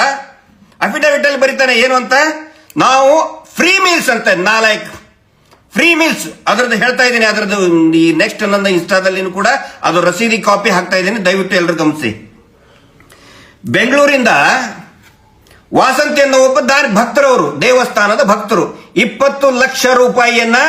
A: ಅಫಿಡವಿಟ್ ಅಲ್ಲಿ ಬರೀತಾನೆ ಏನು ಅಂತ? ನಾವು ಫ್ರೀ ಮೀಲ್ಸ್ ಅಂತ ನಾಲ್ಕು ಫ್ರೀ ಮೀಲ್ಸ್ ಅದರದ್ದು ಹೇಳ್ತಾ ಇದ್ದೀನಿ, ಅದರದ್ದು ಈ ನೆಕ್ಸ್ಟ್ ನನ್ನ ಇನ್ಸ್ಟಾದಲ್ಲಿ ಕೂಡ ಅದು ರಸೀದಿ ಕಾಪಿ ಹಾಕ್ತಾ ಇದ್ದೀನಿ, ದಯವಿಟ್ಟು ಎಲ್ಲರೂ ಗಮನಿಸಿ. ಬೆಂಗಳೂರಿಂದ ವಾಸಂತಿ ಅನ್ನೋ ಒಬ್ಬ ದಾರಿ ಭಕ್ತರವರು, ದೇವಸ್ಥಾನದ ಭಕ್ತರು, ಇಪ್ಪತ್ತು ಲಕ್ಷ ರೂಪಾಯಿಯನ್ನ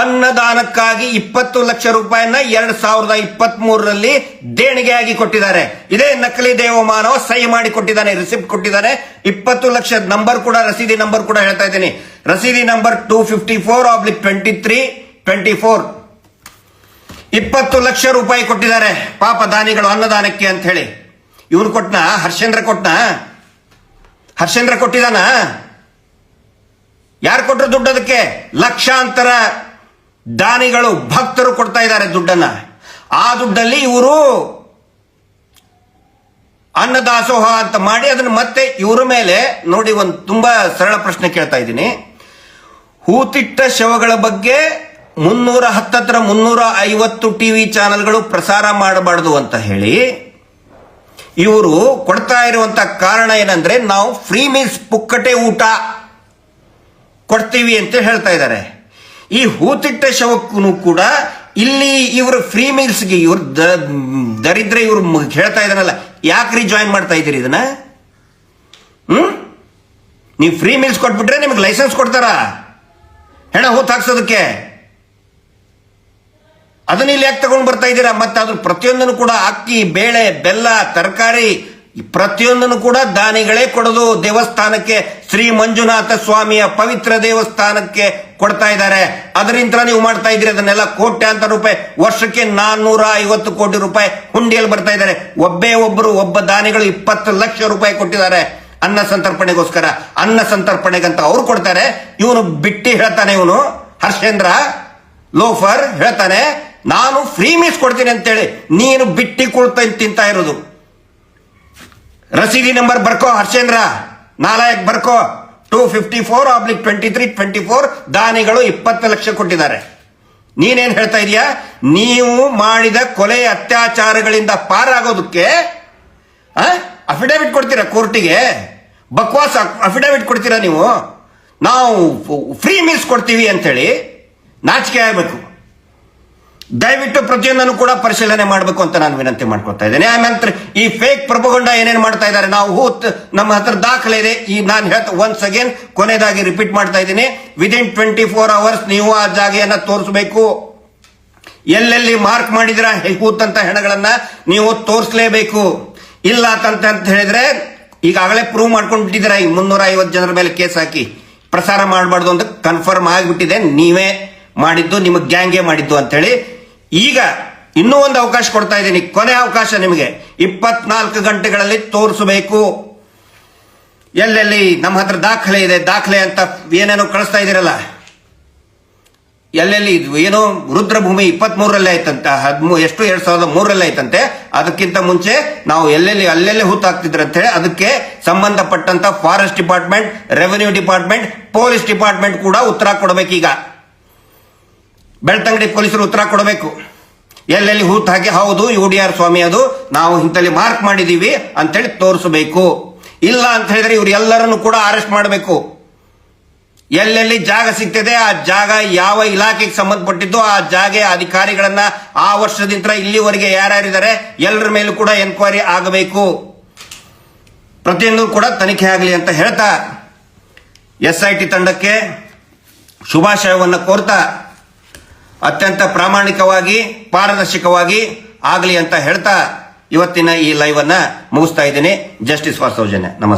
A: ಅನ್ನದಾನಕ್ಕಾಗಿ ಇಪ್ಪತ್ತು ಲಕ್ಷ ರೂಪಾಯಿಯನ್ನ ಎರಡ್ ಸಾವಿರದ ಇಪ್ಪತ್ತ್ ಮೂರರಲ್ಲಿ ದೇಣಿಗೆಯಾಗಿ ಕೊಟ್ಟಿದ್ದಾರೆ. ಇದೇ ನಕಲಿ ದೇವಮಾನವ ಸಹಿ ಮಾಡಿ ಕೊಟ್ಟಿದ್ದಾನೆ ರಿಸಿಪ್ಟ್ ಕೊಟ್ಟಿದ್ದಾನೆ. ಇಪ್ಪತ್ತು ಲಕ್ಷ ನಂಬರ್ ಕೂಡ, ರಸೀದಿ ನಂಬರ್ ಕೂಡ ಹೇಳ್ತಾ ಇದ್ದೀನಿ. ರಸೀದಿ number two fifty four oblique twenty three, twenty four. ಇಪ್ಪತ್ತು ಲಕ್ಷ ರೂಪಾಯಿ ಕೊಟ್ಟಿದ್ದಾರೆ. ಪಾಪ ದಾನಿಗಳು ಅನ್ನದಾನಕ್ಕೆ ಅಂತ ಹೇಳಿ. ಇವ್ರು ಕೊಟ್ನ? ಹರ್ಷೇಂದ್ರ ಕೊಟ್ನ? ಹರ್ಷೇಂದ್ರ ಕೊಟ್ಟಿದಾನ ಯಾರು ಕೊಟ್ಟರು ದುಡ್ಡು ಅದಕ್ಕೆ? ಲಕ್ಷಾಂತರ ದಾನಿಗಳು ಭಕ್ತರು ಕೊಡ್ತಾ ಇದ್ದಾರೆ ದುಡ್ಡನ್ನ. ಆ ದುಡ್ಡಲ್ಲಿ ಇವರು ಅನ್ನದಾಸೋಹ ಅಂತ ಮಾಡಿ ಅದನ್ನು ಮತ್ತೆ ಇವರ ಮೇಲೆ ನೋಡಿ ಒಂದು ತುಂಬಾ ಸರಳ ಪ್ರಶ್ನೆ ಕೇಳ್ತಾ ಇದ್ದೀನಿ. ಹೂತಿಟ್ಟ ಶವಗಳ ಬಗ್ಗೆ ಮುನ್ನೂರ ಹತ್ತತ್ರ ಮುನ್ನೂರ ಐವತ್ತು ಟಿವಿ ಚಾನೆಲ್ಗಳು ಪ್ರಸಾರ ಮಾಡಬಾರ್ದು ಅಂತ ಹೇಳಿ ಇವರು ಕೊಡ್ತಾ ಇರುವಂತ ಕಾರಣ ಏನಂದ್ರೆ ನಾವು ಫ್ರೀ ಮೀನ್ಸ್ ಪುಕ್ಕಟೆ ಊಟ ಕೊಡ್ತೀವಿ ಅಂತ ಹೇಳ್ತಾ ಇದ್ದಾರೆ. ಈ ಹೂತಿಟ್ಟ ಶವಕ್ಕೂ ಕೂಡ ಇಲ್ಲಿ ಇವರು ಫ್ರೀ ಮೀಲ್ಸ್ಗೆ ಇವ್ರ ದರಿದ್ರ ಇವ್ರು ಹೇಳ್ತಾ ಇದಾರಲ್ಲ ಯಾಕ್ರಿ ಜಾಯಿನ್ ಮಾಡ್ತಾ ಇದ್ದೀರಿ ಇದನ್ನ? ಹ್ಮ್? ನೀವು ಫ್ರೀ ಮೀಲ್ಸ್ ಕೊಟ್ಬಿಟ್ರೆ ನಿಮ್ಗೆ ಲೈಸೆನ್ಸ್ ಕೊಡ್ತಾರ? ಹೆಣ ಹೂತ್ ಹಾಕ್ಸೋದಕ್ಕೆ? ಅದನ್ನ ಇಲ್ಲಿ ಯಾಕೆ ತಗೊಂಡು ಬರ್ತಾ ಇದ್ದೀರಾ? ಮತ್ತೆ ಅದ್ರ ಪ್ರತಿಯೊಂದನ್ನು ಕೂಡ ಅಕ್ಕಿ, ಬೇಳೆ, ಬೆಲ್ಲ, ತರಕಾರಿ ಪ್ರತಿಯೊಂದನ್ನು ಕೂಡ ದಾನಿಗಳೇ ಕೊಡೋದು ದೇವಸ್ಥಾನಕ್ಕೆ ಶ್ರೀ ಮಂಜುನಾಥ ಸ್ವಾಮಿಯ ಪವಿತ್ರ ದೇವಸ್ಥಾನಕ್ಕೆ ಕೊಡ್ತಾ ಇದ್ದಾರೆ. ಅದರಿಂದ ನೀವು ಮಾಡ್ತಾ ಇದ್ರಿ ಅದನ್ನೆಲ್ಲ ಕೋಟ್ಯಾಂತರ ರೂಪಾಯಿ, ವರ್ಷಕ್ಕೆ ನಾನ್ನೂರ ಐವತ್ತು ಕೋಟಿ ರೂಪಾಯಿ ಹುಂಡಿಯಲ್ಲಿ ಬರ್ತಾ ಇದ್ದಾರೆ. ಒಬ್ಬೇ ಒಬ್ಬರು ಒಬ್ಬ ದಾನಿಗಳು ಇಪ್ಪತ್ತು ಲಕ್ಷ ರೂಪಾಯಿ ಕೊಟ್ಟಿದ್ದಾರೆ. ಅನ್ನ ಸಂತರ್ಪಣೆಗೋಸ್ಕರ, ಅನ್ನ ಸಂತರ್ಪಣೆಗಂತ ಅವ್ರು ಕೊಡ್ತಾರೆ. ಇವನು ಬಿಟ್ಟಿ ಹೇಳ್ತಾನೆ ಇವನು, ಹರ್ಷೇಂದ್ರ, ಲೋಫರ್ ಹೇಳ್ತಾನೆ, ನಾನು ಫ್ರೀ ಮೀಸ್ ಕೊಡ್ತೀನಿ ಅಂತೇಳಿ, ನೀನು ಬಿಟ್ಟಿ ಕುಳ್ತ ತಿಂತಾ ಇರೋದು. ರಸೀದಿ ನಂಬರ್ ಬರ್ಕೋ, ಹರ್ಷೇಂದ್ರ. ನಾಲಾಯಕ್ ಬರ್ಕೋ. Two fifty four oblique twenty three twenty four ದಾನಿಗಳು ಇಪ್ಪತ್ತು ಲಕ್ಷ ಕೊಟ್ಟಿದ್ದಾರೆ. ನೀನೇನ್ ಹೇಳ್ತಾ ಇದೀಯಾ? ನೀವು ಮಾಡಿದ ಕೊಲೆ ಅತ್ಯಾಚಾರಗಳಿಂದ ಪಾರಾಗೋದಕ್ಕೆ ಅಫಿಡವಿಟ್ ಕೊಡ್ತೀರಾ ಕೋರ್ಟಿಗೆ? ಬಕ್ವಾಸ್ ಅಫಿಡವಿಟ್ ಕೊಡ್ತೀರಾ ನೀವು? ನಾವು ಫ್ರೀ ಮೀಲ್ಸ್ ಕೊಡ್ತೀವಿ ಅಂತೇಳಿ ನಾಚಿಕೆ ಆಗಬೇಕು. ದಯವಿಟ್ಟು ಪ್ರತಿಯೊಂದನ್ನು ಕೂಡ ಪರಿಶೀಲನೆ ಮಾಡಬೇಕು ಅಂತ ನಾನು ವಿನಂತಿ ಮಾಡ್ಕೊತಾ ಇದ್ದೇನೆ. ಆಮೇಲೆ ಈ ಫೇಕ್ ಪ್ರಭುಗೊಂಡ ಏನೇನು ಮಾಡ್ತಾ ಇದ್ದಾರೆ? ನಾವು ಹೂತ್ ನಮ್ಮ ಹತ್ರ ದಾಖಲೆ ಇದೆ. ಈ ನಾನು ಹೇಳ್ತಾ ಒನ್ಸ್ ಅಗೇನ್ ಕೊನೆಯದಾಗಿ ರಿಪೀಟ್ ಮಾಡ್ತಾ ಇದ್ದೀನಿ. ವಿದಿನ್ ಟ್ವೆಂಟಿ ಫೋರ್ ಅವರ್ಸ್ ನೀವು ಆ ಜಾಗೆಯನ್ನ ತೋರಿಸಬೇಕು. ಎಲ್ಲೆಲ್ಲಿ ಮಾರ್ಕ್ ಮಾಡಿದ್ರ ಅಂತ ಹೆಣಗಳನ್ನ ನೀವು ತೋರಿಸಲೇಬೇಕು. ಇಲ್ಲ ಅಂತ ಅಂತ ಹೇಳಿದ್ರೆ ಈಗಾಗಲೇ ಪ್ರೂವ್ ಮಾಡ್ಕೊಂಡು ಬಿಟ್ಟಿದ್ದೀರಾ? ಈ ಮುನ್ನೂರ ಐವತ್ತು ಜನರ ಮೇಲೆ ಕೇಸ್ ಹಾಕಿ. ಪ್ರಸಾರ ಮಾಡಬಾರ್ದು ಅಂತ ಕನ್ಫರ್ಮ್ ಆಗಿಬಿಟ್ಟಿದೆ. ನೀವೇ ಮಾಡಿದ್ದು, ನಿಮ್ಮ ಗ್ಯಾಂಗೇ ಮಾಡಿದ್ದು ಅಂತೇಳಿ. ಈಗ ಇನ್ನೂ ಒಂದು ಅವಕಾಶ ಕೊಡ್ತಾ ಇದ್ದೀನಿ. ಕೊನೆ ಅವಕಾಶ ನಿಮಗೆ. ಇಪ್ಪತ್ನಾಲ್ಕು ಗಂಟೆಗಳಲ್ಲಿ ತೋರಿಸಬೇಕು. ಎಲ್ಲೆಲ್ಲಿ? ನಮ್ಮ ಹತ್ರ ದಾಖಲೆ ಇದೆ. ದಾಖಲೆ ಅಂತ ಏನೇನೋ ಕಳಿಸ್ತಾ ಇದ್ದೀರಲ್ಲ. ಎಲ್ಲೆಲ್ಲಿ? ಇದು ಏನೋ? ರುದ್ರಭೂಮಿ ಇಪ್ಪತ್ತ್ ಮೂರಲ್ಲೇ ಆಯ್ತಂತ. ಹದಿಮೂ, ಎಷ್ಟು? ಎರಡ್ ಸಾವಿರದ ಮೂರಲ್ಲೇ ಆಯ್ತಂತೆ. ಅದಕ್ಕಿಂತ ಮುಂಚೆ ನಾವು ಎಲ್ಲೆಲ್ಲಿ, ಅಲ್ಲೆಲ್ಲಿ ಹೂತಾಕ್ತಿದ್ರು ಅಂತ ಹೇಳಿ ಅದಕ್ಕೆ ಸಂಬಂಧಪಟ್ಟಂತ forest department revenue department police department ಕೂಡ ಉತ್ತರ ಕೊಡಬೇಕೀಗ. ಬೆಳ್ತಂಗಡಿ ಪೊಲೀಸರು ಉತ್ತರ ಕೊಡಬೇಕು. ಎಲ್ಲೆಲ್ಲಿ ಹೂತ್ ಹಾಕಿ ಹೌದು, ಯು ಡಿ ಆರ್ ಸ್ವಾಮಿ ಅದು, ನಾವು ಇಂತಲ್ಲಿ ಮಾರ್ಕ್ ಮಾಡಿದೀವಿ ಅಂತೇಳಿ ತೋರಿಸಬೇಕು. ಇಲ್ಲ ಅಂತ ಹೇಳಿದ್ರೆ ಇವ್ರು ಎಲ್ಲರನ್ನು ಕೂಡ ಅರೆಸ್ಟ್ ಮಾಡಬೇಕು. ಎಲ್ಲೆಲ್ಲಿ ಜಾಗ ಸಿಗ್ತದೆ, ಆ ಜಾಗ ಯಾವ ಇಲಾಖೆಗೆ ಸಂಬಂಧಪಟ್ಟಿದ್ದು, ಆ ಜಾಗ ಅಧಿಕಾರಿಗಳನ್ನ ಆ ವರ್ಷದಿಂದ ಇಲ್ಲಿವರೆಗೆ ಯಾರ್ಯಾರಿದ್ದಾರೆ, ಎಲ್ಲರ ಮೇಲೂ ಕೂಡ ಎನ್ಕ್ವೈರಿ ಆಗಬೇಕು. ಪ್ರತಿಯೊಂದು ಕೂಡ ತನಿಖೆ ಆಗಲಿ ಅಂತ ಹೇಳ್ತಾ, ಎಸ್ ತಂಡಕ್ಕೆ ಶುಭಾಶಯವನ್ನು ಕೋರ್ತಾ ಅತ್ಯಂತ ಪ್ರಾಮಾಣಿಕವಾಗಿ, ಪಾರದರ್ಶಕವಾಗಿ ಆಗಲಿ ಅಂತ ಹೇಳ್ತಾ ಇವತ್ತಿನ ಈ ಲೈವ್ ಅನ್ನ ಮುಗಿಸ್ತಾ ಇದ್ದೀನಿ. Justice for Soujanya. ನಮಸ್ತೆ.